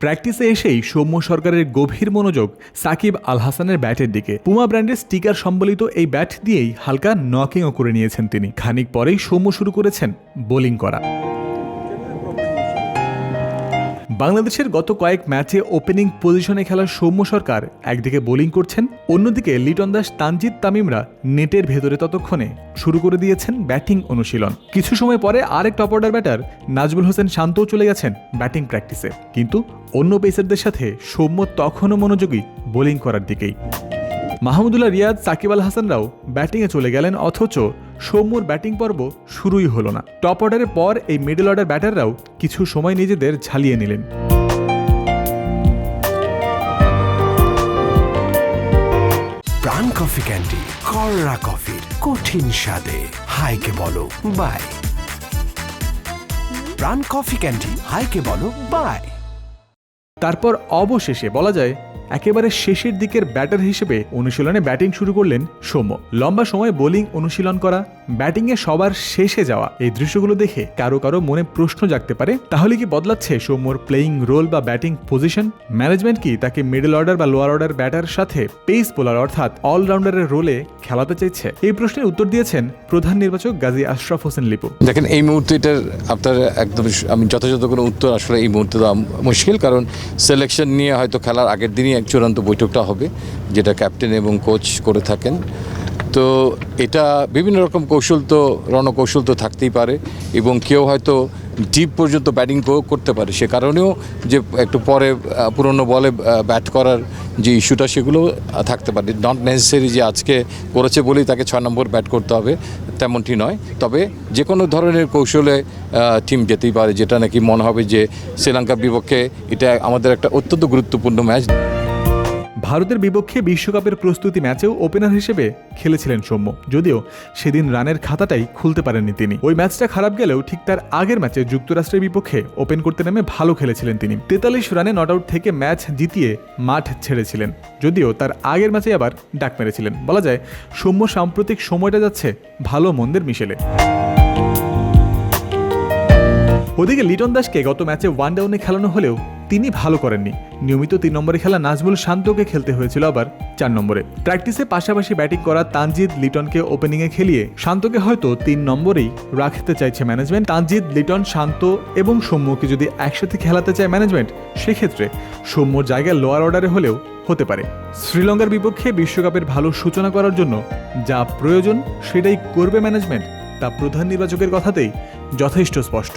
প্র্যাকটিসে এসেই সৌম্য সরকারের গভীর মনোযোগ সাকিব আল হাসানের ব্যাটের দিকে। পুমা ব্র্যান্ডের স্টিকার সম্বলিত এই ব্যাট দিয়েই হালকা নকিংও করে নিয়েছেন তিনি। খানিক পরেই সৌম্য শুরু করেছেন বোলিং করা। বাংলাদেশের গত কয়েক ম্যাচে ওপেনিং পজিশনে খেলা সৌম্য সরকার একদিকে বোলিং করছেন, অন্যদিকে লিটন দাস, তানজিদ তামিমরা নেটের ভেতরে ততক্ষণে শুরু করে দিয়েছেন ব্যাটিং অনুশীলন। কিছু সময় পরে আরেক top order batter Najmul Hossain শান্তও চলে গেছেন ব্যাটিং প্র্যাকটিসে কিন্তু অন্য পেসারদের সাথে সৌম্য তখনও মনোযোগী বোলিং করার দিকেই। মাহমুদুল্লাহ রিয়াদ, সাকিব আল হাসানরাও ব্যাটিংয়ে চলে গেলেন, অথচ সৌম্যর ব্যাটিং পর্ব শুরুই হলো না। টপ অর্ডারের পর এই মিডল অর্ডার ব্যাটাররাও কিছু সময় নিজেদের ঝালিয়ে নিলেন। প্রাণ কফি ক্যান্ডি কররা কফির কঠিন স্বাদে। হাইকে বলো বাই। প্রাণ কফি ক্যান্ডি হাইকে বলো বাই। তারপর অবশেষে বলা যায় একেবারে শেষের দিকের ব্যাটার হিসেবে অনুশীলনে ব্যাটিং শুরু করলেন সৌম্য। লম্বা সময় বোলিং অনুশীলন করা, ব্যাটিংয়ে সবার শেষে যাওয়া, এই দৃশ্যগুলো দেখে কারও কারও মনে প্রশ্ন জাগতে পারে, তাহলে কি বদলাচ্ছে সৌম্যর প্লেয়িং রোল বা ব্যাটিং পজিশন ম্যানেজমেন্ট কি তাকে মিডল অর্ডার বা লোয়ার অর্ডার ব্যাটার সাথে পেস বোলার অর্থাৎ অলরাউন্ডারের রোলে খেলাতে চাইছে এই প্রশ্নের উত্তর দিয়েছেন প্রধান নির্বাচক গাজী আশরাফ হোসেন লিপু। দেখেন, এই মুহূর্তে এটার আপনার একদম আমি যথাযথ কোনো উত্তর আসলে এই মুহূর্তে দেওয়া মুশকিল, কারণ সিলেকশন নিয়ে হয়তো খেলার আগের দিনই এক চূড়ান্ত বৈঠকটা হবে, যেটা ক্যাপ্টেন এবং কোচ করে থাকেন। তো এটা বিভিন্ন রকম কৌশল তো, রণকৌশল তো থাকতেই পারে এবং কেউ হয়তো ডিপ পর্যন্ত ব্যাটিং করতে পারে। সে কারণেও যে একটু পরে পুরনো বলে ব্যাট করার যে ইস্যুটা সেগুলো থাকতে পারে। নট নেসেসারি যে আজকে করেছে বলেই তাকে ছয় নম্বর ব্যাট করতে হবে, তেমনটি নয়। তবে যে কোনো ধরনের কৌশলে টিম যেতেই পারে, যেটা নাকি মনে হবে যে শ্রীলঙ্কার বিপক্ষে এটা আমাদের একটা অত্যন্ত গুরুত্বপূর্ণ ম্যাচ ভারতের বিপক্ষে বিশ্বকাপের প্রস্তুতি ম্যাচেও ওপেনার হিসেবে খেলেছিলেন সৌম্য। যদিও সেদিন রানের খাতাটাই খুলতে পারেননি তিনি। ওই ম্যাচটা খারাপ গেলেও ঠিক তার আগের ম্যাচে যুক্তরাষ্ট্রের বিপক্ষে ওপেন করতে নেমে ভালো খেলেছিলেন তিনি। তেতাল্লিশ রানে নট আউট থেকে ম্যাচ জিতিয়ে মাঠ ছেড়েছিলেন। যদিও তার আগের ম্যাচে আবার ডাক মেরেছিলেন। বলা যায়, সৌম্য সাম্প্রতিক সময়টা যাচ্ছে ভালো মন্দের মিশেলে। ওদিকে লিটন দাসকে গত ম্যাচে ওয়ান ডাউনে খেলানো হলেও তিনি ভালো করেননি। নিয়মিত তিন নম্বরে খেলা নাজমুল শান্তকে খেলতে হয়েছিল আবার চার নম্বরে। প্র্যাকটিসে পাশাপাশি ব্যাটিং করা তানজিদ লিটনকে ওপেনিংয়ে খেলিয়ে শান্তকে হয়তো তিন নম্বরেই রাখতে চাইছে ম্যানেজমেন্ট তানজিদ, লিটন, শান্ত এবং সৌম্যকে যদি একসাথে খেলাতে চায় ম্যানেজমেন্ট সেক্ষেত্রে সৌম্যর জায়গায় লোয়ার অর্ডারে হলেও হতে পারে। শ্রীলঙ্কার বিপক্ষে বিশ্বকাপের ভালো সূচনা করার জন্য যা প্রয়োজন সেটাই করবে ম্যানেজমেন্ট তা প্রধান নির্বাচকের কথাতেই যথেষ্ট স্পষ্ট।